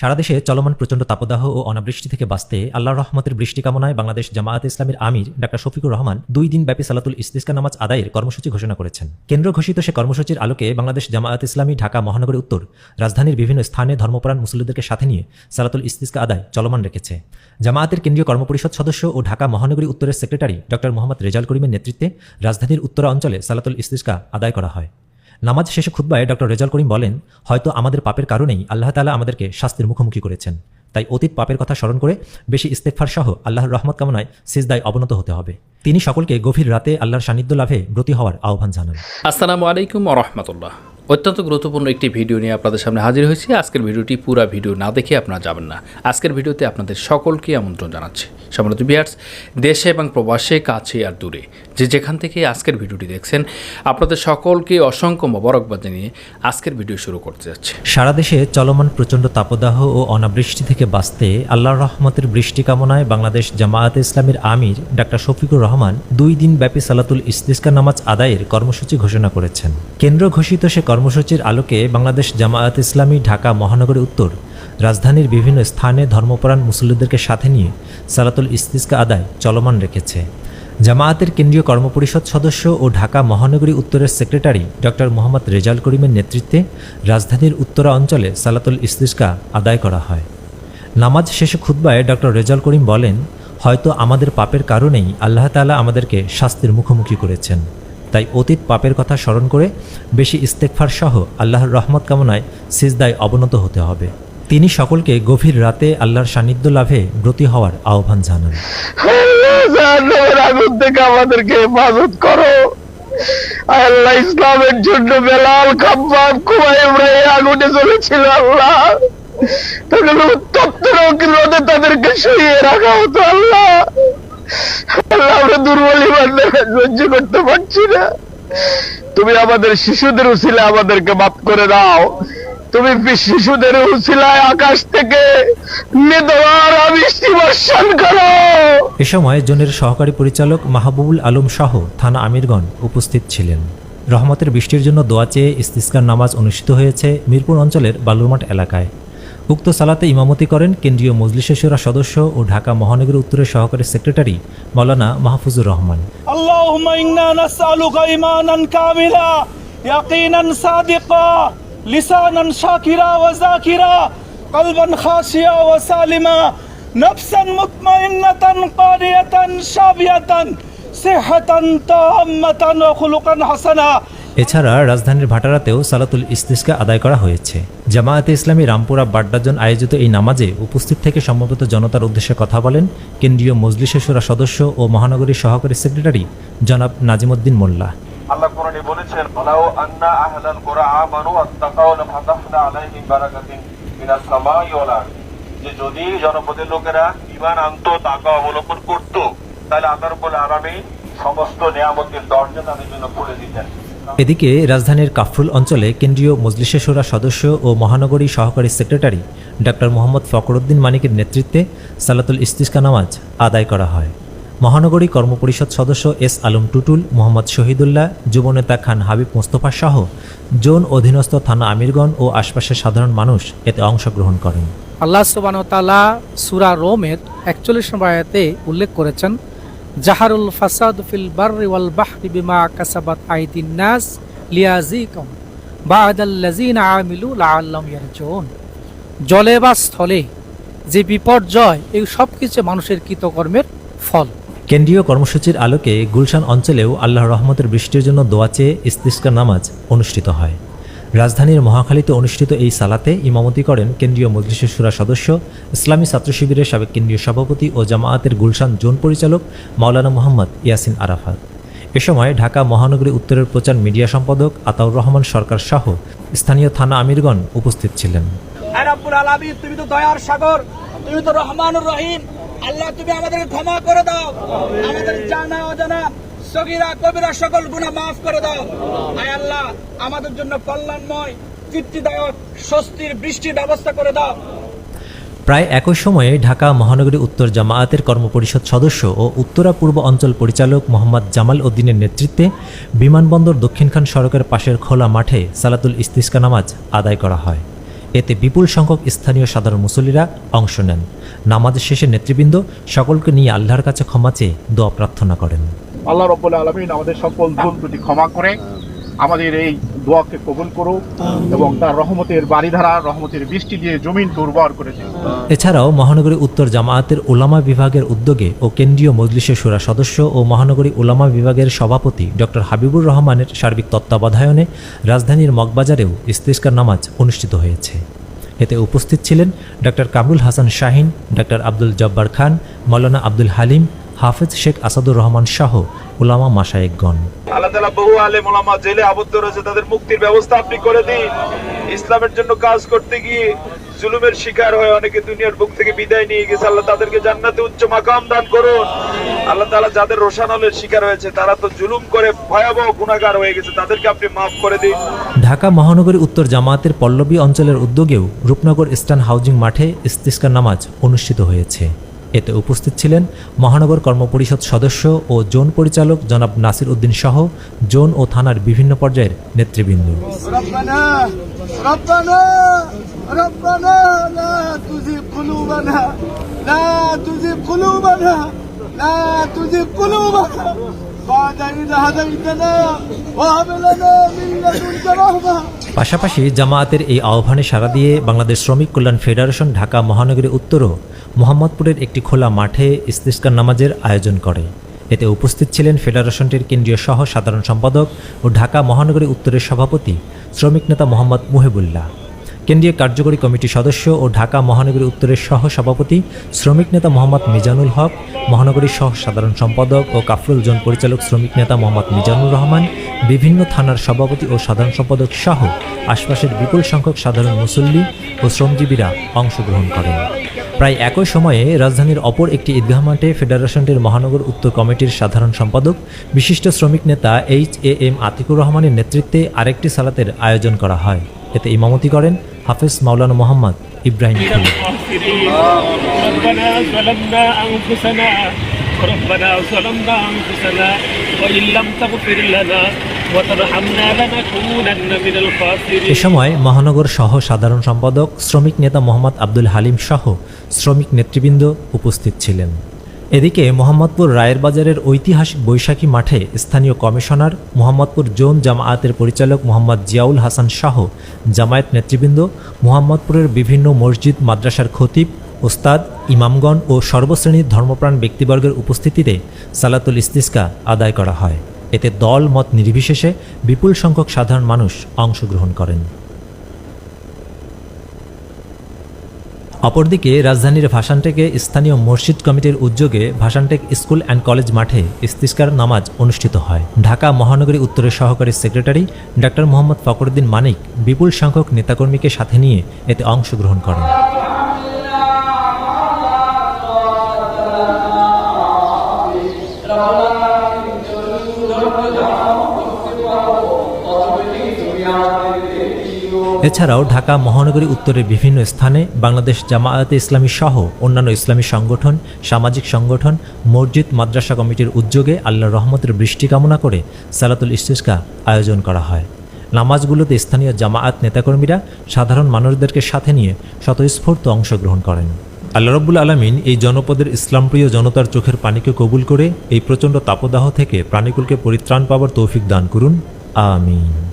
সারা দেশে চলমান প্রচণ্ড তাপদাহ ও অনাবৃষ্টি থেকে বাঁচতে আল্লাহ রহমতের বৃষ্টি কামনায় বাংলাদেশ জামায়াত ইসলামের আমির ডাক্তার শফিকুর রহমান দুই দিন ব্যাপী সালাতুল ইস্তিস্কা নামাজ আদায়ের কর্মসূচি ঘোষণা করেছেন। কেন্দ্র ঘোষিত সে কর্মসূচির আলোকে বাংলাদেশ জামায়াত ইসলামী ঢাকা মহানগরী উত্তর, রাজধানীর বিভিন্ন স্থানে ধর্মপ্রাণ মুসল্লিদেরকে সাথে নিয়ে সালাতুল ইস্তিস্কা আদায় চলমান রেখেছে। জামায়াতের কেন্দ্রীয় কর্মপরিষদ সদস্য ও ঢাকা মহানগরী উত্তরের সেক্রেটারি ডক্টর মোহাম্মদ রেজাল করিমের নেতৃত্বে রাজধানীর উত্তরা অঞ্চলে সালাতুল ইস্তিস্কা আদায় করা হয়। নামাজ শেষে খুদ্বায় ডক্টর রেজাল করিম বলেন, হয়তো আমাদের পাপের কারণেই আল্লাহ তালা আমাদেরকে শাস্তির মুখোমুখি করেছেন। তাই অতীত পাপের কথা স্মরণ করে বেশি ইস্তেফার সহ আল্লাহর রহমত কামনায় সিজদায় অবনত হতে হবে। তিনি সকলকে গভীর রাতে আল্লাহর সান্নিধ্য লাভে ব্রতী হওয়ার আহ্বান জানান। আসসালামু আলাইকুম রহমতুল্লাহ। অত্যন্ত গুরুত্বপূর্ণ একটি ভিডিও নিয়ে আপনাদের সামনে হাজির হয়েছি। আজকের ভিডিওটি পুরো ভিডিও না দেখে আপনারা যাবেন না। আজকের ভিডিওতে আপনাদের সকলকে আমন্ত্রণ জানাচ্ছি। সম্মানিত বিয়ার্স দেশে এবং প্রবাসে, কাছে আর দূরে যে যেখান থেকে আজকের ভিডিওটি দেখছেন, আপনাদের সকলকে অসংখ্য মোবারকবাদ জানিয়ে আজকের ভিডিও শুরু করতে যাচ্ছে। সারা দেশে চলমান প্রচণ্ড তাপদাহ ও অনাবৃষ্টি থেকে বাঁচতে আল্লাহর রহমতের বৃষ্টি কামনায় বাংলাদেশ জামায়াত ইসলামের আমির ডাক্তার শফিকুর রহমান দুই দিন ব্যাপী সালাতুল ইস্তিস্কা নামাজ আদায়ের কর্মসূচি ঘোষণা করেছেন। কেন্দ্র ঘোষিত সে কর্মসূচির আলোকে বাংলাদেশ জামায়াত ইসলামী ঢাকা মহানগরী উত্তর, রাজধানীর বিভিন্ন স্থানে ধর্মপরাণ মুসল্লিদেরকে সাথে নিয়ে সালাতুল ইস্তিস্কা আদায় চলমান রেখেছে। জামায়াতের কেন্দ্রীয় কর্মপরিষদ সদস্য ও ঢাকা মহানগরী উত্তরের সেক্রেটারি ডক্টর মোহাম্মদ রেজাল করিমের নেতৃত্বে রাজধানীর উত্তরা অঞ্চলে সালাতুল ইস্তিস্কা আদায় করা হয়। নামাজ শেষে খুদ্বায় ডক্টর রেজাল করিম বলেন, হয়তো আমাদের পাপের কারণেই আল্লাহ তাআলা আমাদেরকে শাস্তির মুখোমুখি করেছেন। তাই অতীত পাপের কথা স্মরণ করে বেশি ইস্তেকফার সহ আল্লাহর রহমত কামনায় সিজদায় অবনত হতে হবে। তিনি সকলকে গভীর রাতে আল্লাহর সান্নিধ্য লাভে ব্রতী হওয়ার আহ্বান জানান। আমাদেরকে হেফাজত করো। আল্লাহ ইসলামের জন্য বেলাল খাব্বাব কুমাই ইব্রাহিম আগুনে চলেছিল আল্লাহ। তখন উত্তপ্ত রোদে তাদেরকে শুয়ে রাখা হতো আল্লাহ। আমরা দুর্বল সহ্য করতে পারছি না। তুমি আমাদের শিশুদের আমাদেরকে মাফ করে দাও। তুমি শিশুদের আকাশ থেকে এ সময় জোনের সহকারী পরিচালক মাহবুবুল আলম সহ থানা আমিরগণ উপস্থিত ছিলেন। রহমতের বৃষ্টির জন্য দোয়া চেয়ে ইস্তিস্কার নামাজ অনুষ্ঠিত হয়েছে মিরপুর অঞ্চলের বালুরমাঠ এলাকায়। উক্ত সালাতে ইমামতি করেন কেন্দ্রীয় মজলিসে শুরা সদস্য ও ঢাকা মহানগরী উত্তরের সহকারী সেক্রেটারি মৌলানা মাহফুজুর রহমান اللهم إنا نسألك إيمانا كاملا يقينا صادقا لسانا شاكرا وذاكرا قلبا خاشعا وسالما نفسا مطمئنة قانية شابية صحة تامة وخلقا حسنا এছাড়া রাজধানীর ভাটারাতেও সালাতুল ইস্তিস্কা আদায় করা হয়েছে। জামায়াতে ইসলামী রামপুরা বাড্ডাজন আয়োজিত এই নামাজে উপস্থিত থেকে সম্ভবত জনতার উদ্দেশ্যে কথা বলেন কেন্দ্রীয় মজলিসে শুরা সদস্য ও মহানগরীর সহকারী সেক্রেটারি জনাব নাজিমুদ্দিন মোল্লা। বলেছেন যে যদি জনপদের লোকেরা অবলম্বন করত, তাহলে আল্লাহ রাব্বুল সমস্ত নিয়ামতের দরজা তাদের জন্য খুলে দিতেন। এদিকে রাজধানীর কাফরুল অঞ্চলে কেন্দ্রীয় মজলিসে শুরা সদস্য ও মহানগরী সহকারী সেক্রেটারি ডক্টর মোহাম্মদ ফকরুদ্দিন মানিকের নেতৃত্বে সালাতুল ইস্তিস্কা নামাজ আদায় করা হয়। মহানগরী কর্মপরিষদ সদস্য এস আলম টুটুল, মোহাম্মদ শহীদুল্লাহ যুবনেতা খান হাবিব মোস্তফা সহ জোন অধীনস্থ থানা আমিরগণ ও আশপাশের সাধারণ মানুষ এতে অংশগ্রহণ করেন। আল্লাহ সুবান তালা সুরা রোমের একচল্লিশ নম্বর আয়াতে উল্লেখ করেছেন জাহারুল ফাসাদ ফিল বাররি ওয়াল বাহরি বিমা কাসাবাত আইদিন নাস লিয়াজিকাম বাদাল্লাযিনা আমিলু লাআল্লাহুম ইয়ারজুন জলে বা স্থলে যে বিপর্যয়, এই সব কিছু মানুষের কৃতকর্মের ফল। কেন্দ্রীয় কর্মসূচির আলোকে গুলশান অঞ্চলেও আল্লাহ রহমতের বৃষ্টির জন্য দোয়া চেয়ে ইস্তিস্কা নামাজ অনুষ্ঠিত হয়। রাজধানীর মহাখালীতে অনুষ্ঠিত এই সালাতে ইমামতি করেন কেন্দ্রীয় মজলিসের সুরা সদস্য, ইসলামী ছাত্র শিবিরের সাবেক কেন্দ্রীয় সভাপতি ও জামায়াতের গুলশান জোন পরিচালক মাওলানা মোহাম্মদ ইয়াসিন আরাফাত। এ সময় ঢাকা মহানগরী উত্তরের প্রচার মিডিয়া সম্পাদক আতাউর রহমান সরকার সহ স্থানীয় থানা আমিরগণ উপস্থিত ছিলেন। তুমি তো রহিম। আল্লাহ, তুমি আমাদেরকে ক্ষমা করে দাও। আমাদের জানা অজানা সগীরা, কবিরা, সকল গুনাহ মাফ করে দাও। আয় আল্লাহ, আমাদের জন্য কল্যাণময়, তৃপ্তিদায়ক, স্বস্তির বৃষ্টির ব্যবস্থা করে দাও। প্রায় একই সময়ে ঢাকা মহানগরী উত্তর জামায়াতের কর্মপরিষদ সদস্য ও উত্তরা পূর্ব অঞ্চল পরিচালক মোহাম্মদ জামাল উদ্দিনের নেতৃত্বে বিমানবন্দর দক্ষিণখান সড়কের পাশের খোলা মাঠে সালাতুল ইস্তিস্কা নামাজ আদায় করা হয়। এতে বিপুল সংখ্যক স্থানীয় সাধারণ মুসল্লিরা অংশ নেন। নামাজের শেষে নেতৃবৃন্দ সকলকে নিয়ে আল্লাহর কাছে ক্ষমা চেয়ে দোয়া প্রার্থনা করেন। আল্লাহ রব্বুল আলমিন আমাদের সকল ভুল ত্রুটি ক্ষমা করে আমাদের এই দোয়াকে কবুল করুক এবং তার রহমতের বাড়িধারা রহমতের বৃষ্টি দিয়ে জমিনকে উর্বর করে দিন এছাড়াও মহানগরী উত্তর জামায়াতের ওলামা বিভাগের উদ্যোগে ও কেন্দ্রীয় মজলিসের সুরা সদস্য ও মহানগরী ওলামা বিভাগের সভাপতি ডক্টর হাবিবুর রহমানের সার্বিক তত্ত্বাবধায়নে রাজধানীর মগবাজারেও ইস্তিস্কার নামাজ অনুষ্ঠিত হয়েছে। এতে উপস্থিত ছিলেন ডক্টর কামরুল হাসান শাহিন ডক্টর আব্দুল জব্বার খান মৌলানা আব্দুল হালিম হাফেজ শেখ আসাদুর রহমান শাহ ওলামা মাসায়েকগণ আল্লাহ তালা বহু আলেম ওলামা জেলে আবদ্ধ রয়েছে তাদের মুক্তির ব্যবস্থা আপনি করে দিন। ইসলামের জন্য কাজ করতে গিয়ে জুলুমের শিকার হয়ে অনেকে দুনিয়ার বুক থেকে বিদায় নিয়ে গেছে। আল্লাহ তাদেরকে জান্নাতে উচ্চ মাকাম দান করুন। আল্লাহ তালা যাদের রোশানলের শিকার হয়েছে তারা তো জুলুম করে ভয়াবহ গুণাগার হয়ে গেছে। তাদেরকে আপনি মাফ করে দিন। ঢাকা মহানগরী উত্তর জামায়াতের পল্লবী অঞ্চলের উদ্যোগেও রূপনগর ইস্টার্ন হাউজিং মাঠে ইস্তিস্কার নামাজ অনুষ্ঠিত হয়েছে। এতে উপস্থিত ছিলেন মহানগর কর্মপরিষদ সদস্য ও জোন পরিচালক জনাব নাসির উদ্দিন সহ জোন ও থানার বিভিন্ন পর্যায়ের নেতৃবৃন্দ ربنا ربنا ربنا لا تزغ قلوبنا لا تزغ قلوبنا لا تزغ قلوبنا بعد إذ هديتنا وهب لنا من لدنك رحمة পাশাপাশি জামায়াতের এই আহ্বানে সাড়া দিয়ে বাংলাদেশ শ্রমিক কল্যাণ ফেডারেশন ঢাকা মহানগরী উত্তরও মোহাম্মদপুরের একটি খোলা মাঠে ইস্তিস্কার নামাজের আয়োজন করে। এতে উপস্থিত ছিলেন ফেডারেশনটির কেন্দ্রীয় সহ সাধারণ সম্পাদক ও ঢাকা মহানগরী উত্তরের সভাপতি শ্রমিক নেতা মোহাম্মদ মুহেবুল্লাহ। কেন্দ্রীয় কার্যকরী কমিটির সদস্য ও ঢাকা মহানগরী উত্তরের সহ সভাপতি শ্রমিক নেতা মোহাম্মদ মিজানুল হক, মহানগরীর সহ সাধারণ সম্পাদক ও কাফরুল জোন পরিচালক শ্রমিক নেতা মোহাম্মদ মিজানুর রহমান, বিভিন্ন থানার সভাপতি ও সাধারণ সম্পাদক সহ আশপাশের বিপুল সংখ্যক সাধারণ মুসল্লি ও শ্রমজীবীরা অংশগ্রহণ করেন। প্রায় একই সময়ে রাজধানীর অপর একটি ঈদগাহ মাঠে ফেডারেশনটির মহানগর উত্তর কমিটির সাধারণ সম্পাদক, বিশিষ্ট শ্রমিক নেতা এইচ এ এম আতিকুর রহমানের নেতৃত্বে আরেকটি সালাতের আয়োজন করা হয়। এতে ইমামতি করেন হাফেজ মাওলানা মোহাম্মদ ইব্রাহিম খলিল ربنا ظلمنا أنفسنا ربنا ظلمنا أنفسنا وإن لم تغفر لنا وترحمنا لنكونن من এ الخاسرين সময় মহানগর সহ সাধারণ সম্পাদক শ্রমিক নেতা মোহাম্মদ আব্দুল হালিম সহ শ্রমিক নেতৃবৃন্দ উপস্থিত ছিলেন এদিকে মোহাম্মদপুর রায়ের বাজারের ঐতিহাসিক বৈশাখী মাঠে স্থানীয় কমিশনার মোহাম্মদপুর জোন জামায়াতের পরিচালক মোহাম্মদ জিয়াউল হাসান শাহ, জামায়াত নেতৃবৃন্দ, মোহাম্মদপুরের বিভিন্ন মসজিদ, মাদ্রাসার খতিব, ওস্তাদ, ইমামগণ ও সর্বশ্রেণীর ধর্মপ্রাণ ব্যক্তিবর্গের উপস্থিতিতে সালাতুল ইস্তিস্কা আদায় করা হয়। এতে দল মত নির্বিশেষে বিপুল সংখ্যক সাধারণ মানুষ অংশগ্রহণ করেন। অপরদিকে রাজধানীর ভাষানটেকে স্থানীয় মসজিদ কমিটির উদ্যোগে ভাষানটেক স্কুল অ্যান্ড কলেজ মাঠে ইস্তিস্কার নামাজ অনুষ্ঠিত হয়। ঢাকা মহানগরী উত্তরের সহকারী সেক্রেটারি ডাক্তার মোহাম্মদ ফকরুদ্দিন মানিক বিপুল সংখ্যক নেতাকর্মীকে সাথে নিয়ে এতে অংশগ্রহণ করেন। এছাড়াও ঢাকা মহানগরী উত্তরের বিভিন্ন স্থানে বাংলাদেশ জামায়াতে ইসলামী সহ অন্যান্য ইসলামী সংগঠন, সামাজিক সংগঠন, মসজিদ, মাদ্রাসা কমিটির উদ্যোগে আল্লাহর রহমতের বৃষ্টি কামনা করে সালাতুল ইস্তিস্কা আয়োজন করা হয়। নামাজগুলোতে স্থানীয় জামায়াত নেতাকর্মীরা সাধারণ মানুষদেরকে সাথে নিয়ে স্বতঃস্ফূর্ত অংশগ্রহণ করেন। আল্লাহ রব্বুল আলমিন এই জনপদের ইসলামপ্রিয় জনতার চোখের পানিকে কবুল করে এই প্রচণ্ড তাপদাহ থেকে প্রাণীকুলকে পরিত্রাণ পাওয়ার তৌফিক দান করুন। আমিন।